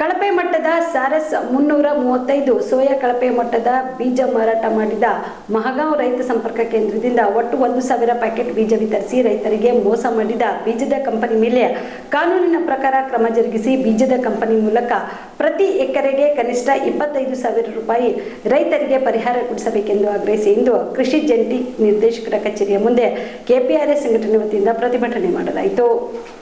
ಕಳಪೆ ಮಟ್ಟದ ಸಾರಸ್ ಮುನ್ನೂರ ಮೂವತ್ತೈದು ಸೋಯಾ ಕಳಪೆ ಮಟ್ಟದ ಬೀಜ ಮಾರಾಟ ಮಾಡಿದ ಮಹಗಾಂವ್ ರೈತ ಸಂಪರ್ಕ ಕೇಂದ್ರದಿಂದ ಒಟ್ಟು ಒಂದು ಸಾವಿರ ಪ್ಯಾಕೆಟ್ ಬೀಜ ವಿತರಿಸಿ ರೈತರಿಗೆ ಮೋಸ ಮಾಡಿದ ಬೀಜದ ಕಂಪನಿ ಮೇಲೆ ಕಾನೂನಿನ ಪ್ರಕಾರ ಕ್ರಮ ಜರುಗಿಸಿ ಬೀಜದ ಕಂಪನಿ ಮೂಲಕ ಪ್ರತಿ ಎಕರೆಗೆ ಕನಿಷ್ಠ ಇಪ್ಪತ್ತೈದು ಸಾವಿರ ರೂಪಾಯಿ ರೈತರಿಗೆ ಪರಿಹಾರ ಕೊಡಿಸಬೇಕೆಂದು ಆಗ್ರಹಿಸಿ ಇಂದು ಕೃಷಿ ಜಂಟಿ ನಿರ್ದೇಶಕರ ಕಚೇರಿಯ ಮುಂದೆ ಕೆಪಿಆರ್ಎಸ್ ಸಂಘಟನೆ ವತಿಯಿಂದ ಪ್ರತಿಭಟನೆ ಮಾಡಲಾಯಿತು.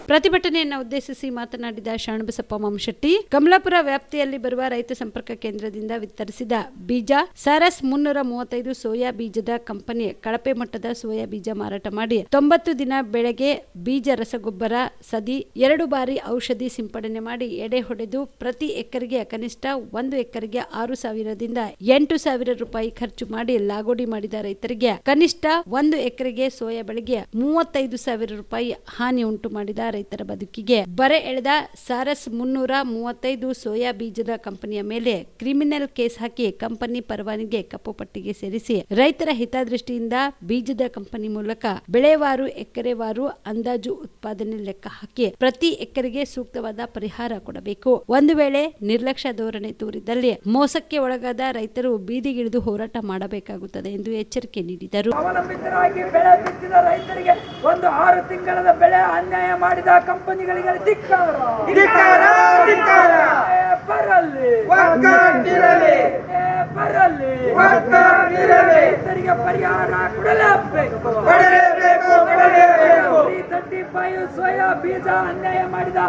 ಪ್ರತಿಭಟನೆಯನ್ನು ಉದ್ದೇಶಿಸಿ ಮಾತನಾಡಿದ ಶಾಣಬಸಪ್ಪ ಮಾಂಶೆಟ್ಟಿ, ಕಮಲಾಪುರ ವ್ಯಾಪ್ತಿಯಲ್ಲಿ ಬರುವ ರೈತ ಸಂಪರ್ಕ ಕೇಂದ್ರದಿಂದ ವಿತರಿಸಿದ ಬೀಜ, ಸಾರಸ್ ಮುನ್ನೂರ ಮೂವತ್ತೈದು ಸೋಯಾ ಬೀಜದ ಕಂಪನಿ ಕಳಪೆ ಮಟ್ಟದ ಸೋಯಾ ಬೀಜ ಮಾರಾಟ ಮಾಡಿ ತೊಂಬತ್ತು ದಿನ ಬೆಳೆಗೆ ಬೀಜ ರಸಗೊಬ್ಬರ ಸದಿ ಎರಡು ಬಾರಿ ಔಷಧಿ ಸಿಂಪಡಣೆ ಮಾಡಿ ಎಡೆ ಹೊಡೆದು ಪ್ರತಿ ಎಕರೆಗೆ ಕನಿಷ್ಠ ಒಂದು ಎಕರೆಗೆ ಆರು ಸಾವಿರದಿಂದ ಎಂಟು ಸಾವಿರ ರೂಪಾಯಿ ಖರ್ಚು ಮಾಡಿ ಲಾಗೋಡಿ ಮಾಡಿದ ರೈತರಿಗೆ ಕನಿಷ್ಠ ಒಂದು ಎಕರೆಗೆ ಸೋಯಾ ಬೆಳೆಗೆ ಮೂವತ್ತೈದು ಸಾವಿರ ರೂಪಾಯಿ ಹಾನಿ ಉಂಟು ಮಾಡಿದ ರೈತರ ಬದುಕಿಗೆ ಬರೆ ಎಳೆದ ಸಾರಸ್ ಮುನ್ನೂರ ಮೂವತ್ತೈದು ಸೋಯಾ ಬೀಜದ ಕಂಪನಿಯ ಮೇಲೆ ಕ್ರಿಮಿನಲ್ ಕೇಸ್ ಹಾಕಿ ಕಂಪನಿ ಪರವಾನಿಗೆ ಕಪ್ಪು ಪಟ್ಟಿಗೆ ಸೇರಿಸಿ ರೈತರ ಹಿತದೃಷ್ಟಿಯಿಂದ ಬೀಜದ ಕಂಪನಿ ಮೂಲಕ ಬೆಳೆವಾರು, ಎಕರೆವಾರು ಅಂದಾಜು ಉತ್ಪಾದನೆ ಲೆಕ್ಕ ಹಾಕಿ ಪ್ರತಿ ಎಕರೆಗೆ ಸೂಕ್ತವಾದ ಪರಿಹಾರ ಕೊಡಬೇಕು. ಒಂದು ವೇಳೆ ನಿರ್ಲಕ್ಷ್ಯ ಧೋರಣೆ ತೋರಿದಲ್ಲಿ ಮೋಸಕ್ಕೆ ಒಳಗಾದ ರೈತರು ಬೀದಿಗಿಳಿದು ಹೋರಾಟ ಮಾಡಬೇಕಾಗುತ್ತದೆ ಎಂದು ಎಚ್ಚರಿಕೆ ನೀಡಿದರು. ಅವಲಂಬಿತರಾಗಿ ಬೆಳೆ ಬಿತ್ತಿದ ರೈತರಿಗೆ ಒಂದು ಆರು ತಿಂಗಳ ಬೆಳೆ ಅನ್ಯಾಯ ಮಾಡಿದ ಕಂಪನಿಗಳಿಗೆ ಧಿಕ್ಕಾರ. ಧಿಕ್ಕಾರ, ಬರಲಿ. ಒಗ್ಗಟ್ಟಿರಲಿ. ಬರಲಿ. ಒಗ್ಗಟ್ಟಿರಲಿ. ರೈತರಿಗೆ ಪರಿಹಾರ ಕೊಡಲೇಬೇಕು. ಕೊಡಲೇಬೇಕು, ಸೋಯಾ ಬೀಜ ಅನ್ಯಾಯ ಮಾಡಿದ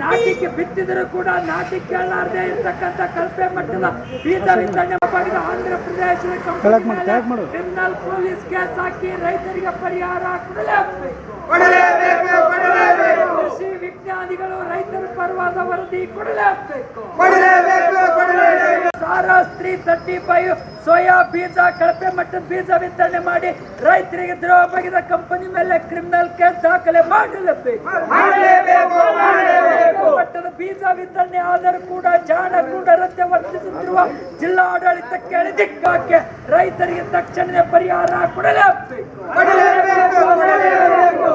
ನಾಟಿಗೆ ಬಿತ್ತಿದರೂ ಕೂಡ ನಾಟಿ ಕೇಳಲಾರದೆ ಇರ್ತಕ್ಕಂಥ ಕಲ್ಪೆ ಮಟ್ಟದ ಬೀಜ ವಿತರಣೆ ಮಾಡಿದ ಆಂಧ್ರ ಪ್ರದೇಶದ ಕ್ರಿಮಿನಲ್ ಪೊಲೀಸ್ ಕೇಸ್ ಹಾಕಿ ರೈತರಿಗೆ ಪರಿಹಾರ ಕೊಡಲೇಬೇಕು. ಕೊಡಲೇಬೇಕು ಕೊಡಲೇಬೇಕು. ಕೃಷಿ ವಿಜ್ಞಾನಿಗಳು ರೈತರ ಪರವಾದ ವರದಿ ಕೊಡಲೇಬೇಕು. ಸಾರಾಸ್ತ್ರಿ ತರ್ಟಿ ಫೈವ್ ಸೋಯಾ ಬೀಜ ಕಳಪೆ ಮಟ್ಟದ ಬೀಜ ವಿತರಣೆ ಮಾಡಿ ರೈತರಿಗೆ ದ್ರೋಹ ಬಗೆದ ಕಂಪನಿ ಮೇಲೆ ಕ್ರಿಮಿನಲ್ ಕೇಸ್ ದಾಖಲೆ ಮಾಡಲೇಬೇಕು. ಮಟ್ಟದ ಬೀಜ ವಿತರಣೆ ಆದರೂ ಕೂಡ ಜಾಣ ರಸ್ತೆ ವರ್ತಿಸುತ್ತಿರುವ ಜಿಲ್ಲಾ ಆಡಳಿತಕ್ಕೆ ದಿಕ್ಕಾಕೆ ರೈತರಿಗೆ ತಕ್ಷಣದ ಪರಿಹಾರ ಕೊಡಲೇಬೇಕು.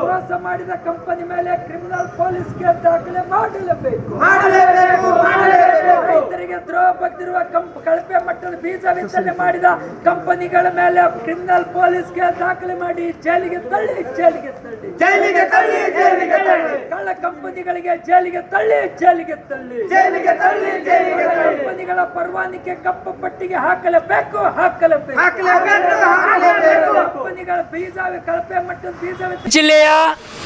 ಮೋಸ ಮಾಡಿದ ಕಂಪನಿ ಮೇಲೆ ಕ್ರಿಮಿನಲ್ ಪೊಲೀಸ್ ಕೇಸ್ ದಾಖಲೆ ಮಾಡಲೇಬೇಕು. ದ್ರೋಹ ಬಗ್ದಿರುವ ಕಂಪ್ ಕಳಪೆ ಮಟ್ಟದ ಬೀಜ ವಿತರಣೆ ಮಾಡಿದ ಕಂಪನಿಗಳ ಮೇಲೆ ಕ್ರಿಮಿನಲ್ ಪೊಲೀಸ್ ಕೇಸ್ ದಾಖಲೆ ಮಾಡಿ ಜೈಲಿಗೆ ತಳ್ಳಿ ಜೈಲಿಗೆ ತಳ್ಳಿ. ಜೈಲಿಗೆ ತಳ್ಳಿ ಜೈಲಿಗೆ ತಳ್ಳಿ. ಕಳ್ಳ ಕಂಪನಿಗಳಿಗೆ ಜೈಲಿಗೆ ತಳ್ಳಿ ಜೈಲಿಗೆ ತಳ್ಳಿ. ಜೈಲಿಗೆ ತಳ್ಳಿ ಜೈಲಿಗೆ ಕಂಪನಿಗಳ ಪರವಾನಿಗೆ ಕಪ್ಪು ಪಟ್ಟಿಗೆ ಹಾಕಲೇಬೇಕು ಹಾಕಲೇಬೇಕು. ಹಾಕಲೇಬೇಕು ಹಾಕಲೇಬೇಕು. ಕಂಪನಿಗಳ ಬೀಜ ಕಳಪೆ ಮಟ್ಟದ ಬೀಜ ಜಿಲ್ಲೆಯ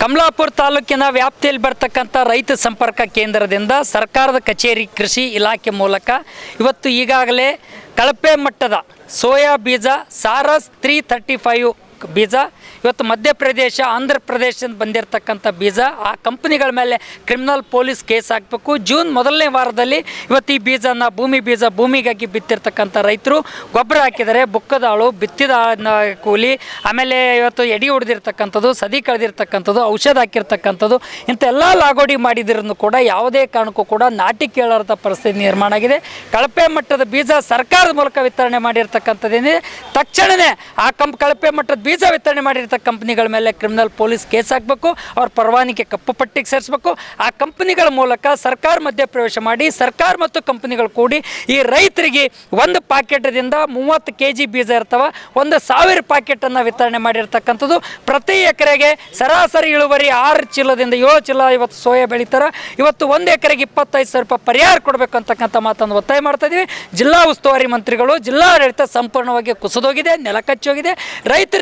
ಕಮಲಾಪುರ ತಾಲೂಕಿನ ವ್ಯಾಪ್ತಿಯಲ್ಲಿ ಬರ್ತಕ್ಕಂಥ ರೈತ ಸಂಪರ್ಕ ಕೇಂದ್ರದಿಂದ ಸರ್ಕಾರದ ಕಚೇರಿ ಕೃಷಿ ಇಲಾಖೆ ಮೂಲಕ ಇವತ್ತು ಈಗಾಗಲೇ ಕಳಪೆ ಮಟ್ಟದ ಸೋಯಾ ಬೀಜ ಸಾರಸ್ ತ್ರೀ ತರ್ಟಿ ಫೈವ್ ಬೀಜ. ಇವತ್ತು ಮಧ್ಯಪ್ರದೇಶ ಆಂಧ್ರ ಪ್ರದೇಶದಿಂದ ಬಂದಿರತಕ್ಕಂಥ ಬೀಜ, ಆ ಕಂಪ್ನಿಗಳ ಮೇಲೆ ಕ್ರಿಮಿನಲ್ ಪೊಲೀಸ್ ಕೇಸ್ ಹಾಕಬೇಕು ಜೂನ್ ಮೊದಲನೇ ವಾರದಲ್ಲಿ ಇವತ್ತು ಈ ಬೀಜನ ಭೂಮಿ ಬೀಜ ಭೂಮಿಗಾಗಿ ಬಿತ್ತಿರ್ತಕ್ಕಂಥ ರೈತರು ಗೊಬ್ಬರ ಹಾಕಿದರೆ ಬುಕ್ಕದಾಳು ಬಿತ್ತಿದ ಆಳ್ನ ಕೂಲಿ, ಆಮೇಲೆ ಇವತ್ತು ಎಡಿ ಹೊಡೆದಿರ್ತಕ್ಕಂಥದ್ದು, ಸದಿ ಕಳೆದಿರ್ತಕ್ಕಂಥದ್ದು, ಔಷಧ ಹಾಕಿರ್ತಕ್ಕಂಥದ್ದು ಇಂಥೆಲ್ಲ ಲಾಗೋಡಿ ಮಾಡಿದ್ರೂ ಕೂಡ ಯಾವುದೇ ಕಾರಣಕ್ಕೂ ಕೂಡ ನಾಟಿ ಕೇಳಾರದ ಪರಿಸ್ಥಿತಿ ನಿರ್ಮಾಣ ಆಗಿದೆ. ಕಳಪೆ ಮಟ್ಟದ ಬೀಜ ಸರ್ಕಾರದ ಮೂಲಕ ವಿತರಣೆ ಮಾಡಿರ್ತಕ್ಕಂಥದ್ದೇನಿದೆ. ತಕ್ಷಣವೇ ಆ ಕಂಪ್, ಕಳಪೆ ಮಟ್ಟದ ಬೀಜ ವಿತರಣೆ ಮಾಡಿರ್ತಕ್ಕ ಕಂಪ್ನಿಗಳ ಮೇಲೆ ಕ್ರಿಮಿನಲ್ ಪೊಲೀಸ್ ಕೇಸ್ ಹಾಕಬೇಕು, ಅವ್ರ ಪರವಾನಿಗೆ ಕಪ್ಪು ಪಟ್ಟಿಗೆ ಸೇರಿಸಬೇಕು. ಆ ಕಂಪ್ನಿಗಳ ಮೂಲಕ ಸರ್ಕಾರ ಮಧ್ಯಪ್ರವೇಶ ಮಾಡಿ, ಸರ್ಕಾರ ಮತ್ತು ಕಂಪ್ನಿಗಳು ಕೂಡಿ ಈ ರೈತರಿಗೆ ಒಂದು ಪ್ಯಾಕೆಟ್ದಿಂದ ಮೂವತ್ತು ಕೆ ಜಿ ಬೀಜ ಇರ್ತವ, ಒಂದು ಸಾವಿರ ಪಾಕೆಟನ್ನು ವಿತರಣೆ ಮಾಡಿರ್ತಕ್ಕಂಥದ್ದು. ಪ್ರತಿ ಎಕರೆಗೆ ಸರಾಸರಿ ಇಳುವರಿ ಆರು ಚೀಲದಿಂದ ಏಳು ಚೀಲ ಇವತ್ತು ಸೋಯಾ ಬೆಳೀತಾರೆ. ಇವತ್ತು ಒಂದು ಎಕರೆಗೆ ಇಪ್ಪತ್ತೈದು ಸಾವಿರ ರೂಪಾಯಿ ಪರಿಹಾರ ಕೊಡಬೇಕು ಅಂತಕ್ಕಂಥ ಮಾತನ್ನು ಒತ್ತಾಯ ಮಾಡ್ತಾ ಇದ್ದೀವಿ ಜಿಲ್ಲಾ ಉಸ್ತುವಾರಿ ಮಂತ್ರಿಗಳು, ಜಿಲ್ಲಾಡಳಿತ ಸಂಪೂರ್ಣವಾಗಿ ಕುಸಿದೋಗಿದೆ, ನೆಲಕಚ್ಚಿ ಹೋಗಿದೆ. ರೈತರ